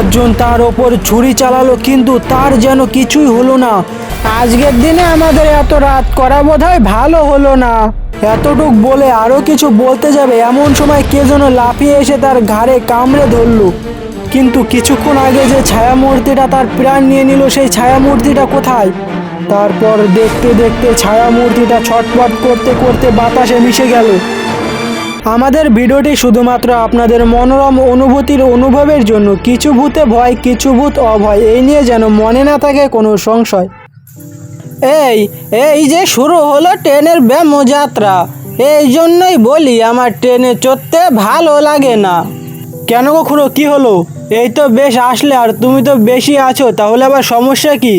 একজন তার ওপর ছুরি চালালো, কিন্তু তার যেন কিছুই হলো না। আজকের দিনে আমাদের এত রাত করা বোধ ভালো হলো না। এতটুক বলে আরও কিছু বলতে যাবে, এমন সময় কে যেন লাফিয়ে এসে তার ঘাড়ে কামড়ে ধরল। কিন্তু কিছুক্ষণ আগে যে ছায়ামূর্তিটা তার প্রাণ নিয়ে নিল, সেই ছায়ামূর্তিটা কোথায়? তারপর দেখতে দেখতে ছায়ামূর্তিটা ছটপট করতে করতে বাতাসে মিশে গেল। আমাদের ভিডিওটি শুধুমাত্র আপনাদের মনোরম অনুভূতির অনুভবের জন্য, কিছু ভূতে ভয়, কিছু ভূত অভয়, এই নিয়ে যেন মনে না থাকে কোনো সংশয়। এই এই যে শুরু হলো ট্রেনের ব্যায়ামযাত্রা এই জন্যই বলি আমার ট্রেনে চড়তে ভালো লাগে না। কেন গো খুড়ো কি হলো? এই তো বেশ আসলে, আর তুমি তো বেশি আছো, তাহলে আবার সমস্যা কি?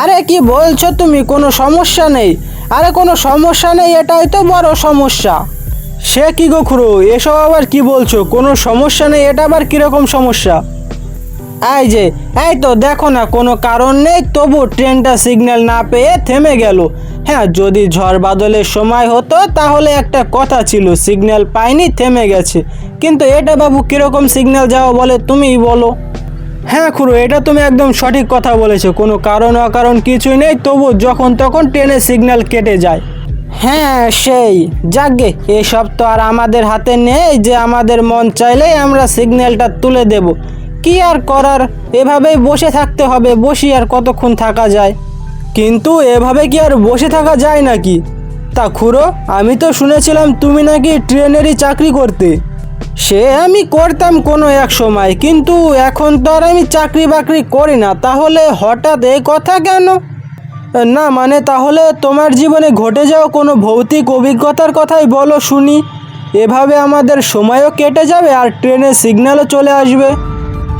আরে কি বলছো তুমি? কোনো সমস্যা নেই। আরে কোনো সমস্যা নেই, এটাই তো বড় সমস্যা। সে কি গো খুড়ো, এসব আবার কি বলছো? কোনো সমস্যা নেই, এটা আবার কীরকম সমস্যা? এই যে, এই তো দেখো না, কোনো কারণ নেই, তবু ট্রেনটা সিগন্যাল না পেয়ে থেমে গেল। হ্যাঁ যদি ঝড় বাদলের সময় হতো, তাহলে একটা কথা ছিল সিগন্যাল পাইনি, থেমে গেছে। কিন্তু এটা বাবু কীরকম সিগন্যাল যাওয়া বলে, তুমিই বলো। হ্যাঁ খুড়ো, এটা তুমি একদম সঠিক কথা বলেছ, কোনো কারণ অকারণ কিছুই নেই, তবু যখন তখন ট্রেনের সিগন্যাল কেটে যায়। হ্যাঁ সেই। যাগে, এসব তো আর আমাদের হাতে নেই যে আমাদের মন চাইলেই আমরা সিগন্যালটা তুলে দেব। কি আর করার? এভাবেই বসে থাকতে হবে, বসি আর কতক্ষণ থাকা যায়? কিন্তু এভাবে কি আর বসে থাকা যায় নাকি? তা খুড়ো, আমি তো শুনেছিলাম তুমি নাকি ট্রেনেরই চাকরি করতে। সে আমি করতাম কোনো এক সময়, কিন্তু এখন তো আর আমি চাকরি বাকরি করি না, তাহলে হঠাৎ এই কথা কেন? না মানে তাহলে তোমার জীবনে ঘটে যাওয়া কোনো ভৌতিক অভিজ্ঞতার কথাই বলো শুনি। এভাবে আমাদের সময়ও কেটে যাবে আর ট্রেনের সিগন্যালও চলে আসবে।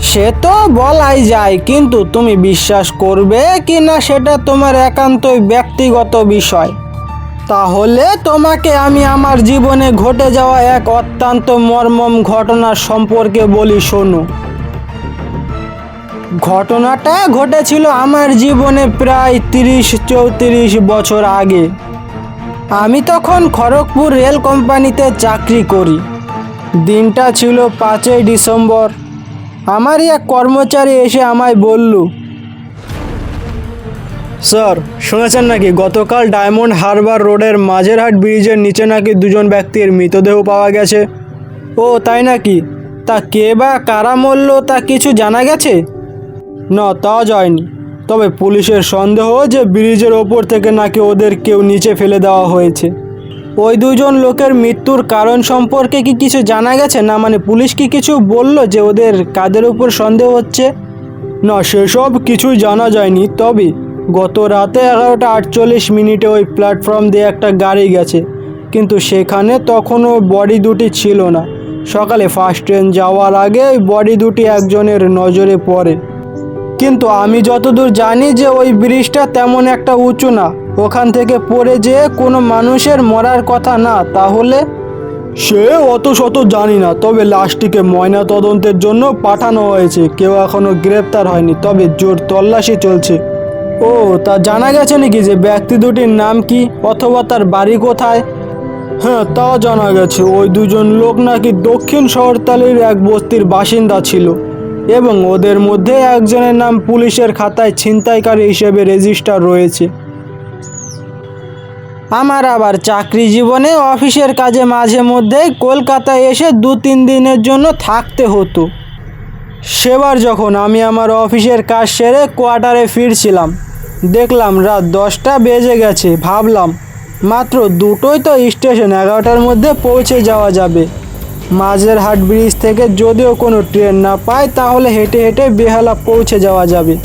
সে তো বলাই যায়, কিন্তু তুমি বিশ্বাস করবে কি না সেটা তোমার একান্তই ব্যক্তিগত বিষয়। তাহলে তোমাকে আমি আমার জীবনে ঘটে যাওয়া এক অত্যন্ত মর্মম ঘটনা সম্পর্কে বলি, শোনো। ঘটনাটা ঘটেছিল আমার জীবনে প্রায় তিরিশ চৌত্রিশ বছর আগে। আমি তখন খড়গপুর রেল কোম্পানিতে চাকরি করি। দিনটা ছিল পাঁচই ডিসেম্বর। আমারই এক কর্মচারী এসে আমায় বলল, স্যার, শুনেছেন নাকি? গতকাল ডায়মন্ড হারবার রোডের মাঝেরহাট ব্রিজের নিচে নাকি দুজন ব্যক্তির মৃতদেহ পাওয়া গেছে? ও, তাই নাকি? তা কে বা কারা মরল তা কিছু জানা গেছে? না, তা যায়নি। তবে পুলিশের সন্দেহ যে ব্রিজের ওপর থেকে নাকি ওদের কেউ নিচে ফেলে দেওয়া হয়েছে। ওই দুজন লোকের মৃত্যুর কারণ সম্পর্কে কি কিছু জানা গেছে? না মানে পুলিশ কি কিছু বলল যে ওদের কাদের উপর সন্দেহ হচ্ছে? না, সেসব কিছুই জানা যায়নি। তবে গত রাতে এগারোটা আটচল্লিশ মিনিটে ওই প্ল্যাটফর্ম দিয়ে একটা গাড়ি গেছে। কিন্তু সেখানে তখনও বডি দুটি ছিল না। সকালে ফার্স্ট ট্রেন যাওয়ার আগে ওই বডি দুটি একজনের নজরে পড়ে। কিন্তু আমি যতদূর জানি যে ওই ব্রিজটা তেমন একটা উঁচু না। ওখান থেকে পড়ে যেয়ে কোনো মানুষের মরার কথা না তাহলে? সে অত শত জানি না তবে লাশটিকে ময়না তদন্তের জন্য পাঠানো হয়েছে। কেউ এখনও গ্রেপ্তার হয়নি তবে জোর তল্লাশি চলছে। ও তা জানা গেছে নাকি যে ব্যক্তি দুটির নাম কি অথবা তার বাড়ি কোথায়? হ্যাঁ তা জানা গেছে। ওই দুজন লোক নাকি দক্ষিণ শহরতলির এক বস্তির বাসিন্দা ছিল। এবং ওদের মধ্যে একজনের নাম পুলিশের খাতায় ছিনতাইকারী হিসেবে রেজিস্টার রয়েছে। আমার আবার চাকরি জীবনে অফিসের কাজে মাঝে মধ্যেই কলকাতায় এসে দু তিন দিনের জন্য থাকতে হতো। সেবার যখন আমি আমার অফিসের কাজ সেরে কোয়ার্টারে ফিরছিলাম, দেখলাম রাত দশটা বেজে গেছে, ভাবলাম, মাত্র দুটোই তো স্টেশন এগারোটার মধ্যে পৌঁছে যাওয়া যাবে। মাঝের হাট ব্রিজ থেকে যদিও কোনো ট্রেন না পাই তাহলে হেঁটে হেঁটে বেহালা পৌঁছে যাওয়া যাবে।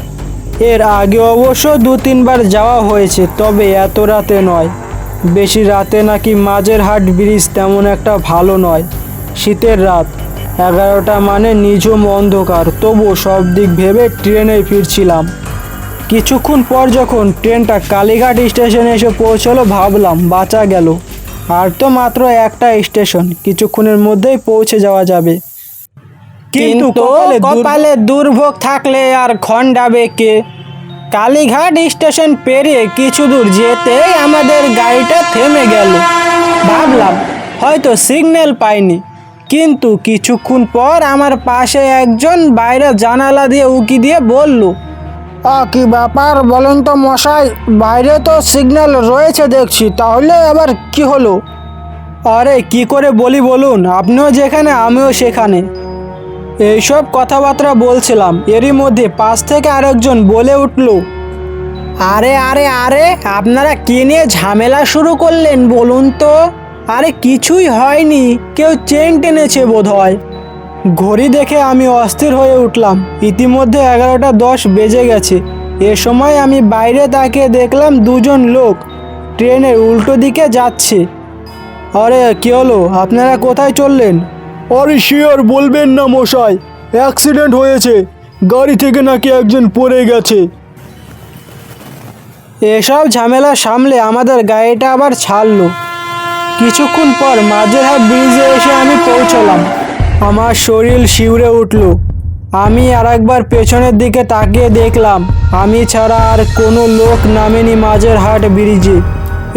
এর আগে অবশ্য দু তিনবার যাওয়া হয়েছে, তবে এত রাতে নয়। বেশি রাতে নাকি মাঝের হাট ব্রিজ তেমন একটা ভালো নয়। শীতের রাত, এগারোটা মানে নিঝুম অন্ধকার, তবু সব দিক ভেবে ট্রেনে ফিরছিলাম। কিছুক্ষণ পর যখন ট্রেনটা কালীঘাট স্টেশনে এসে পৌঁছলো, ভাবলাম বাঁচা গেল। আর তো মাত্র একটা স্টেশন কিছুক্ষণের মধ্যেই পৌঁছে যাওয়া যাবে। কিন্তু কপালে দুর্ভোগ থাকলে আর খণ্ডাবে কে? কালীঘাট স্টেশন পেরিয়ে কিছু দূর যেতেই আমাদের গাড়িটা থেমে গেল। ভাবলাম হয়তো সিগন্যাল পাইনি। কিন্তু কিছুক্ষণ পর আমার পাশে একজন বাইরে জানালা দিয়ে উকি দিয়ে বলল কি ব্যাপার বলুন তো মশাই? বাইরে তো সিগন্যাল রয়েছে দেখছি, তাহলে আবার কি হলো? আরে, কি করে বলি বলুন, আপনিও যেখানে, আমিও সেখানে। এইসব কথাবার্তা বলছিলাম, এরই মধ্যে পাশ থেকে আরেকজন বলে উঠল, আরে আরে আরে, আপনারা কি নিয়ে ঝামেলা শুরু করলেন বলুন তো? আরে, কিছুই হয়নি, কেউ চেন টেনেছে বোধ হয় ঘড়ি দেখে আমি অস্থির হয়ে উঠলাম। ইতিমধ্যে এগারোটা দশ বেজে গেছে। এ সময় আমি বাইরে তাকিয়ে দেখলাম দুজন লোক ট্রেনের উল্টো দিকে যাচ্ছে। আরে কি হলো? আপনারা কোথায় চললেন? আরে শিওর বলবেন না মশাই অ্যাক্সিডেন্ট হয়েছে। গাড়ি থেকে নাকি একজন পড়ে গেছে। এসব ঝামেলা সামলে আমাদের গাড়িটা আবার ছাড়লো। কিছুক্ষণ পর মাঝেরহাট ব্রিজে এসে আমি পৌঁছলাম। আমার শরীর শিউরে উঠল। আমি আর একবার পেছনের দিকে তাকিয়ে দেখলাম, আমি ছাড়া আর কোনো লোক নামেনি মাঝেরহাট ব্রিজে।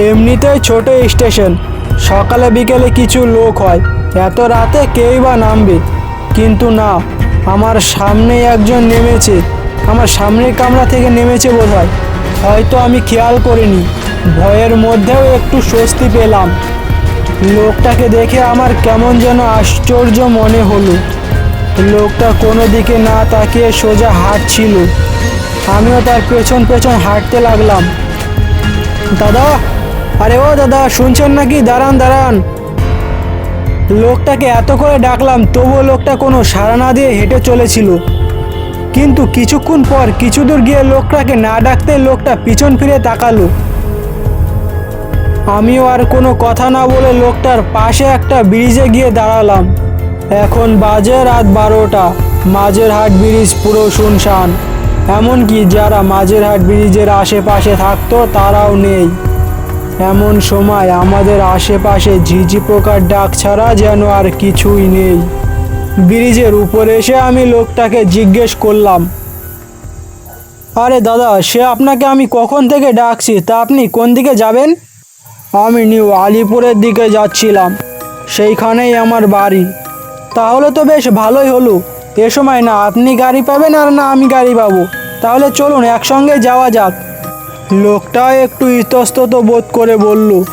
এমনিতেই ছোট স্টেশন, সকালে বিকেলে কিছু লোক হয়, এত রাতে কেই বা নামবে? কিন্তু না, আমার সামনে একজন নেমেছে, আমার সামনের কামরা থেকে নেমেছে বোধ হয় হয়তো আমি খেয়াল করিনি, ভয়ের মধ্যেও একটু স্বস্তি পেলাম। লোকটাকে দেখে আমার কেমন যেন আশ্চর্য মনে হলো। লোকটা কোনো দিকে না তাকিয়ে সোজা হাঁটছিল। আমিও তার পেছন পেছন হাঁটতে লাগলাম। দাদা, আরে ও দাদা, শুনছেন নাকি? দাঁড়ান দাঁড়ান। লোকটাকে এত করে ডাকলাম, তবুও লোকটা কোনো সাড়া না দিয়ে হেঁটে চলেছিল। কিন্তু কিছুক্ষণ পর কিছু দূর গিয়ে লোকটাকে না ডাকতে লোকটা পিছন ফিরে তাকালো। আমিও আর কোনো কথা না বলে লোকটার পাশে একটা ব্রিজে গিয়ে দাঁড়ালাম। এখন বাজে রাত বারোটা। মাঝেরহাট ব্রিজ পুরো শুনশান। এমনকি যারা মাঝেরহাট ব্রিজের আশেপাশে থাকতো তারাও নেই। এমন সময় আমাদের আশেপাশে ঝিঝি পোকার ডাক ছাড়া যেন আর কিছুই নেই। ব্রিজের উপরে এসে আমি লোকটাকে জিজ্ঞেস করলাম, আরে দাদা, সে আপনাকে আমি কখন থেকে ডাকছি? তা আপনি কোন দিকে যাবেন? আমি নিউ আলিপুরের দিকে যাচ্ছিলাম। সেইখানেই আমার বাড়ি। তাহলে তো বেশ ভালোই হলো। এ সময় না আপনি গাড়ি পাবেন আর না আমি গাড়ি পাবো। তাহলে চলুন একসঙ্গে যাওয়া যাক। লোকটা একটু ইতস্তত বোধ করে বলল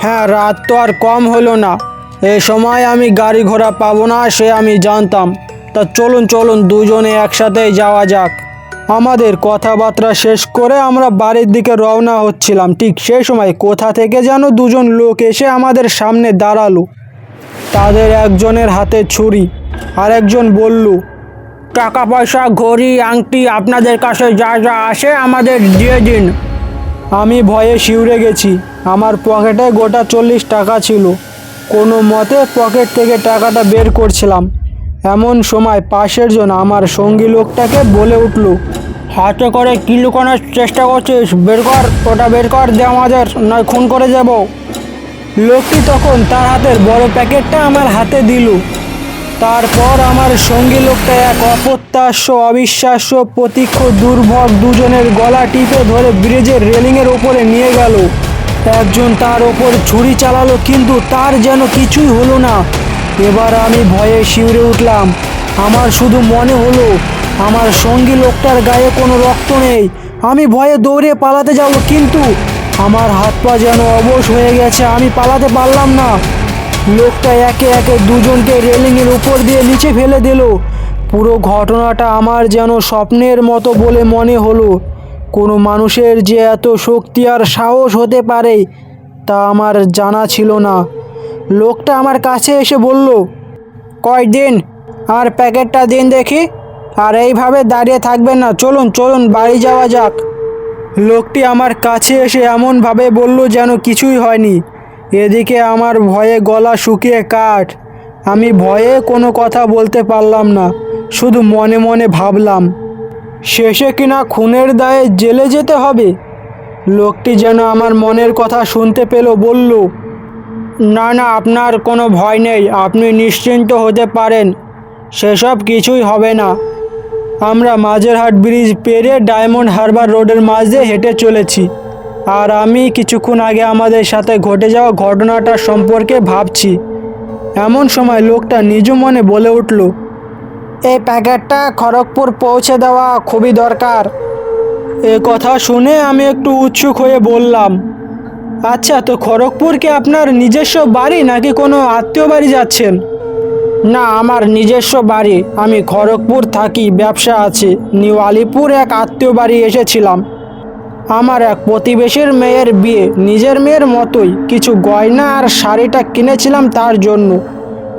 হ্যাঁ রাত তো আর কম হলো না। এ সময় আমি গাড়ি ঘোড়া পাবো না সে আমি জানতাম। তা চলুন চলুন, দুজনে একসাথেই যাওয়া যাক। আমাদের কথাবার্তা শেষ করে আমরা বাড়ির দিকে রওনা হচ্ছিলাম। ঠিক সেই সময় কোথা থেকে যেন দুজন লোক এসে আমাদের সামনে দাঁড়াল। তাদের একজনের হাতে ছুরি আর একজন বলল, টাকা পয়সা, ঘড়ি, আংটি আপনাদের কাছে যা যা আসে আমাদের দিয়ে দিন। আমি ভয়ে শিউরে গেছি। আমার পকেটে গোটা চল্লিশ টাকা ছিল। কোনো মতে পকেট থেকে টাকাটা বের করছিলাম। এমন সময় পাশের জন আমার সঙ্গী লোকটাকে বলে উঠল হাতে করে কি লুকানোর চেষ্টা করছিস। বের কর, ওটা বের কর, দে আমাদের, নয় খুন করে যাব। লোকটি তখন তার হাতের বড় প্যাকেটটা আমার হাতে দিল। তারপর আমার সঙ্গী লোকটা এক অপ্রত্যাশ্য, অবিশ্বাস্য, প্রতীক্ষ, দুর্ভগ দুজনের গলা টিপে ধরে ব্রিজের রেলিংয়ের ওপরে নিয়ে গেল। একজন তার ওপর ছুরি চালালো, কিন্তু তার যেন কিছুই হলো না। এবার আমি ভয়ে শিউরে উঠলাম। আমার শুধু মনে হলো, আমার সঙ্গী লোকটার গায়ে কোনো রক্ত নেই। আমি ভয়ে দৌড়ে পালাতে যাব, কিন্তু আমার হাত পা যেন অবশ হয়ে গেছে, আমি পালাতে পারলাম না। লোকটা একে একে দুজনকে রেলিংয়ের উপর দিয়ে নিচে ফেলে দিল। পুরো ঘটনাটা আমার যেন স্বপ্নের মতো বলে মনে হলো। কোনো মানুষের যে এত শক্তি আর সাহস হতে পারে, তা আমার জানা ছিল না। লোকটা আমার কাছে এসে বলল, কয়দিন আমার প্যাকেটটা দিন দেখি। আর এইভাবে দাঁড়িয়ে থাকবেন না। চলুন চলুন, বাড়ি যাওয়া যাক। লোকটি আমার কাছে এসে এমনভাবে বলল যেন কিছুই হয়নি। এদিকে আমার ভয়ে গলা শুকিয়ে কাঠ। আমি ভয়ে কোনো কথা বলতে পারলাম না। শুধু মনে মনে ভাবলাম, শেষে কিনা খুনের দায়ে জেলে যেতে হবে? লোকটি যেন আমার মনের কথা শুনতে পেল, বলল, না না, আপনার কোনো ভয় নেই। আপনি নিশ্চিন্ত হতে পারেন। সেসব কিছুই হবে না। আমরা মাঝেরহাট ব্রিজ পেরিয়ে ডায়মন্ড হারবার রোডের মাঝ দিয়ে হেঁটে চলেছি। আর আমি কিছুক্ষণ আগে আমাদের সাথে ঘটে যাওয়া ঘটনাটা সম্পর্কে ভাবছি। এমন সময় লোকটা নিজ মনে বলে উঠল এই প্যাকেটটা খড়গপুর পৌঁছে দেওয়া খুবই দরকার। এ কথা শুনে আমি একটু উৎসুক হয়ে বললাম আচ্ছা তো খড়গপুর কি আপনার নিজস্ব বাড়ি নাকি কোনো আত্মীয় বাড়ি যাচ্ছেন? না, আমার নিজস্ব বাড়ি। আমি খড়গপুর থাকি, ব্যবসা আছে। নিউ আলিপুর এক আত্মীয় বাড়ি এসেছিলাম। আমার এক প্রতিবেশীর মেয়ের বিয়ে। নিজের মেয়ের মতোই। কিছু গয়না আর শাড়িটা কিনেছিলাম তার জন্য।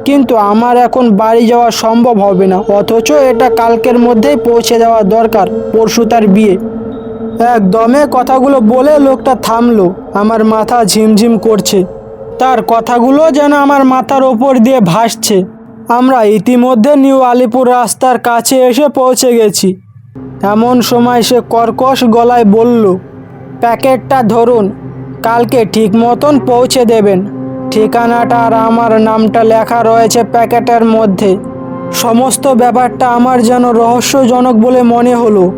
কিন্তু আমার এখন বাড়ি যাওয়া সম্ভব হবে না। অথচ এটা কালকের মধ্যেই পৌঁছে দেওয়া দরকার, পরশু তার বিয়ে। একদমে কথাগুলো বলে লোকটা থামলো। আমার মাথা ঝিমঝিম করছে। তার কথাগুলো যেন আমার মাথার ওপর দিয়ে ভাসছে। আমরা ইতিমধ্যে নিউ আলিপুর রাস্তার কাছে এসে পৌঁছে গেছি। এমন সময় সে কর্কশ গলায় বলল, প্যাকেটটা ধরুন, কালকে ঠিক মতন পৌঁছে দেবেন। ঠিকানাটা আর আমার নামটা লেখা রয়েছে প্যাকেটের মধ্যে। সমস্ত ব্যাপারটা আমার যেন রহস্যজনক বলে মনে হলো।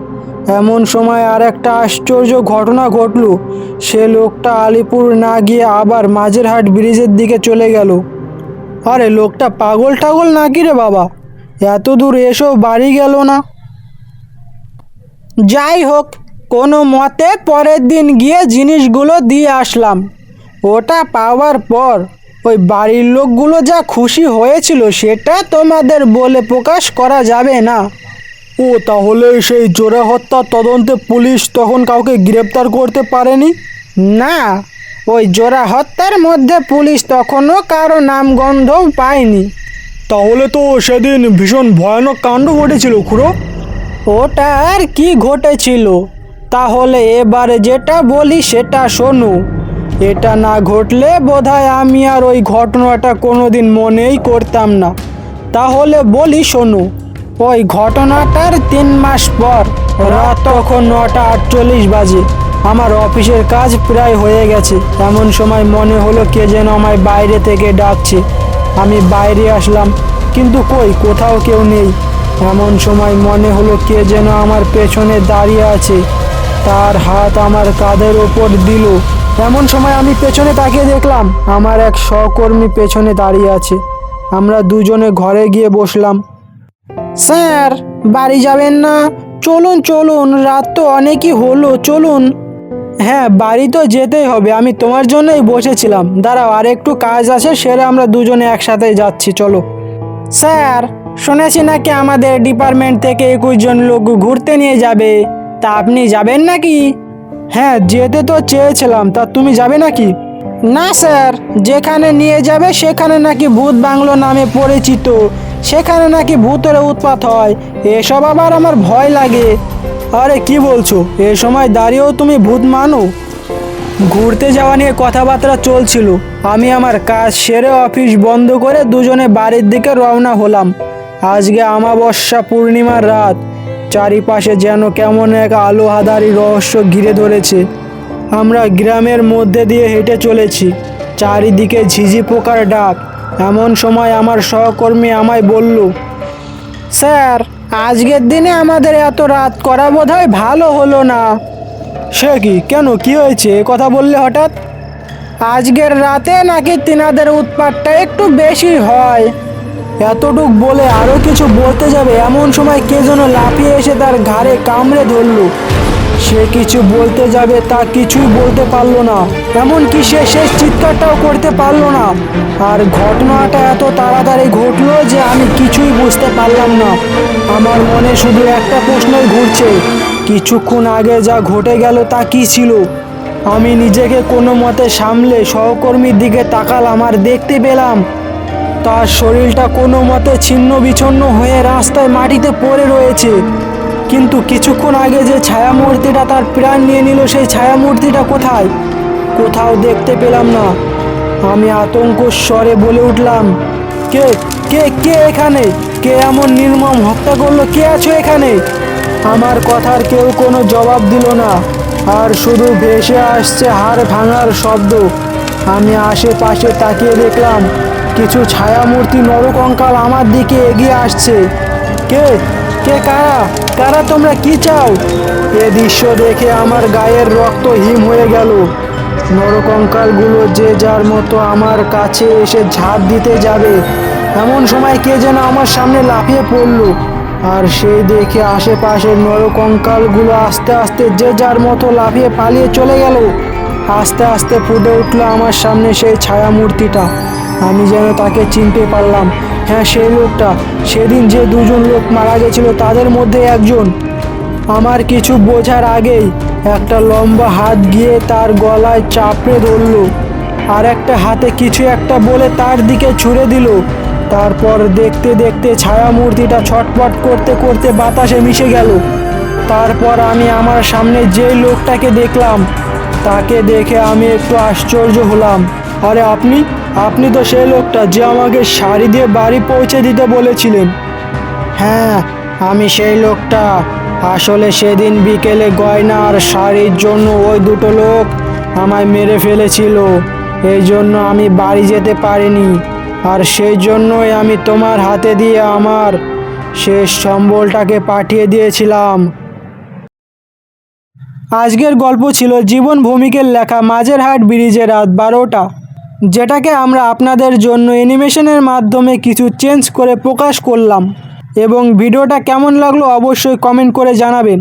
এমন সময় আর একটা আশ্চর্য ঘটনা ঘটল। সে লোকটা আলিপুর না গিয়ে আবার মাঝেরহাট ব্রিজের দিকে চলে গেল। আরে লোকটা পাগল টাগল নাকি রে বাবা? এত দূর এসো বাড়ি গেল না। যাই হোক কোনো মতে পরের দিন গিয়ে জিনিসগুলো দিয়ে আসলাম। ওটা পাওয়ার পর ওই বাড়ির লোকগুলো যা খুশি হয়েছিল সেটা তোমাদের বলে প্রকাশ করা যাবে না। ও তাহলে সেই জোরে হত্যা তদন্তে পুলিশ তখন কাউকে গ্রেপ্তার করতে পারেনি? না ওই জোড়া হত্যার মধ্যে পুলিশ তখনও কারও নামগন্ধও পায়নি। তাহলে তো সেদিন ভীষণ ভয়ানক কাণ্ড ঘটেছিল খুড়ো। ওটা আর কি ঘটেছিল? তাহলে এবারে যেটা বলি সেটা শোনো। এটা না ঘটলে বোধহয় আমি আর ওই ঘটনাটা কোনোদিন মনেই করতাম না। তাহলে বলি শোনো ওই ঘটনাটার তিন মাস পর রাত তখন নটা আটচল্লিশ বাজে। আমার অফিসের কাজ প্রায় হয়ে গেছে। এমন সময় মনে হলো কে যেন আমায় বাইরে থেকে ডাকছে। আমি বাইরে আসলাম, কিন্তু কই, কোথাও কেউ নেই। এমন সময় মনে হলো কে যেন আমার পেছনে দাঁড়িয়ে আছে। তার হাত আমার কাঁধের ওপর দিল। এমন সময় আমি পেছনে তাকিয়ে দেখলাম, আমার এক সহকর্মী পেছনে দাঁড়িয়ে আছে। আমরা দুজনে ঘরে গিয়ে বসলাম। স্যার, বাড়ি যাবেন না? চলুন চলুন, রাত তো অনেকই হলো, চলুন। হ্যাঁ বাড়ি তো যেতেই হবে। আমি তোমার জন্যই বসেছিলাম। দাঁড়াও, আর একটু কাজ আছে, সেরে আমরা দুজনে একসাথে যাচ্ছি, চলো। স্যার, শুনেছি নাকি আমাদের ডিপার্টমেন্ট থেকে একুশ জন লোক ঘুরতে নিয়ে যাবে? তা আপনি যাবেন নাকি? হ্যাঁ যেতে তো চেয়েছিলাম, তা তুমি যাবে নাকি? না, স্যার, যেখানে নিয়ে যাবে সেখানে নাকি ভূত বাংলো নামে পরিচিত। সেখানে নাকি ভূতের উৎপাত হয়। এসব আবার আমার ভয় লাগে। আরে কি বলছো? এ সময় দাঁড়িয়েও তুমি ভূত মানো ঘুরতে যাওয়া নিয়ে কথাবার্তা চলছিল। আমি আমার কাজ সেরে অফিস বন্ধ করে দুজনে বাড়ির দিকে রওনা হলাম। আজকে আমাবস্যা পূর্ণিমার রাত। চারিপাশে যেন কেমন এক আলো হাদারি রহস্য ঘিরে ধরেছে। আমরা গ্রামের মধ্যে দিয়ে হেঁটে চলেছি। চারিদিকে ঝিঝি পোকার ডাক। এমন সময় আমার সহকর্মী আমায় বলল, স্যার আজকের দিনে আমাদের এত রাত করা বোধ হয় ভালো হলো না। সে কি? কেন? কি হয়েছে? কথা বললে হঠাৎ? আজকের রাতে নাকি তিনাদের উৎপাতটা একটু বেশি হয়। এতটুক বলে আরও কিছু বলতে যাবে, এমন সময় কে যেন লাফিয়ে এসে তার ঘাড়ে কামড়ে ধরলো। সে কিছু বলতে যাবে তা কিছুই বলতে পারল না। এমনকি সে শেষ চিৎকারটাও করতে পারল না। আর ঘটনাটা এত তাড়াতাড়ি ঘটলো যে আমি কিছুই বুঝতে পারলাম না। আমার মনে শুধু একটা প্রশ্নই ঘুরছে, কিছুক্ষণ আগে যা ঘটে গেল তা কি ছিল? আমি নিজেকে কোনো মতে সামলে সহকর্মীর দিকে তাকালাম আর দেখতে পেলাম, তার শরীরটা কোনো মতে ছিন্ন বিচ্ছন্ন হয়ে রাস্তায় মাটিতে পড়ে রয়েছে। কিন্তু কিছুক্ষণ আগে যে ছায়ামূর্তিটা তার প্রাণ নিয়ে নিল, সেই ছায়ামূর্তিটা কোথায়? কোথাও দেখতে পেলাম না। আমি আতঙ্ক স্বরে বলে উঠলাম, কে? কে? কে এখানে? কে এমন নির্মম হত্যা করল? কে আছো এখানে? আমার কথার কেউ কোনো জবাব দিল না, আর শুধু ভেসে আসছে হাড় ভাঙার শব্দ। আমি আশেপাশে তাকিয়ে দেখলাম, কিছু ছায়ামূর্তি নরকঙ্কাল আমার দিকে এগিয়ে আসছে। কে? কে কারা? কারা তোমরা কি চাও? এ দৃশ্য দেখে আমার গায়ের রক্ত হিম হয়ে গেল। নরকঙ্কালগুলো যে যার মতো আমার কাছে এসে ঝাঁপ দিতে যাবে। এমন সময় কে যেন আমার সামনে লাফিয়ে পড়ল। আর সেই দেখে আশেপাশের নরকঙ্কালগুলো আস্তে আস্তে যে যার মতো লাফিয়ে পালিয়ে চলে গেল। আস্তে আস্তে ফুটে উঠল আমার সামনে সেই ছায়া মূর্তিটা আমি যেন তাকে চিনতে পারলাম। হ্যাঁ সেই লোকটা। সেদিন যে দুজন লোক মারা গেছিল, তাদের মধ্যে একজন। আমার কিছু বোঝার আগেই একটা লম্বা হাত গিয়ে তার গলায় চাপড়ে ধরল আর একটা হাতে কিছু একটা বলে তার দিকে ছুড়ে দিল। তারপর দেখতে দেখতে ছায়া মূর্তিটা ছটপট করতে করতে বাতাসে মিশে গেল। তারপর আমি আমার সামনে যেই লোকটাকে দেখলাম, তাকে দেখে আমি একটু আশ্চর্য হলাম। আরে, আপনি? আপনি তো সেই লোকটা যে আমাকে শাড়ি দিয়ে বাড়ি পৌঁছে দিতে বলেছিলেন। হ্যাঁ আমি সেই লোকটা। আসলে সেদিন বিকেলে গয়না আর শাড়ির জন্য ওই দুটো লোক আমায় মেরে ফেলেছিল। এই জন্য আমি বাড়ি যেতে পারিনি। আর সেই জন্যই আমি তোমার হাতে দিয়ে আমার শেষ সম্বলটাকে পাঠিয়ে দিয়েছিলাম। আজকের গল্প ছিল জীবন ভূমিকের লেখা মাঝের হাট ব্রিজে রাত বারোটা। যেটাকে আমরা আপনাদের জন্য অ্যানিমেশনের মাধ্যমে কিছু চেঞ্জ করে প্রকাশ করলাম। এবং ভিডিওটা কেমন লাগল অবশ্যই কমেন্ট করে জানাবেন।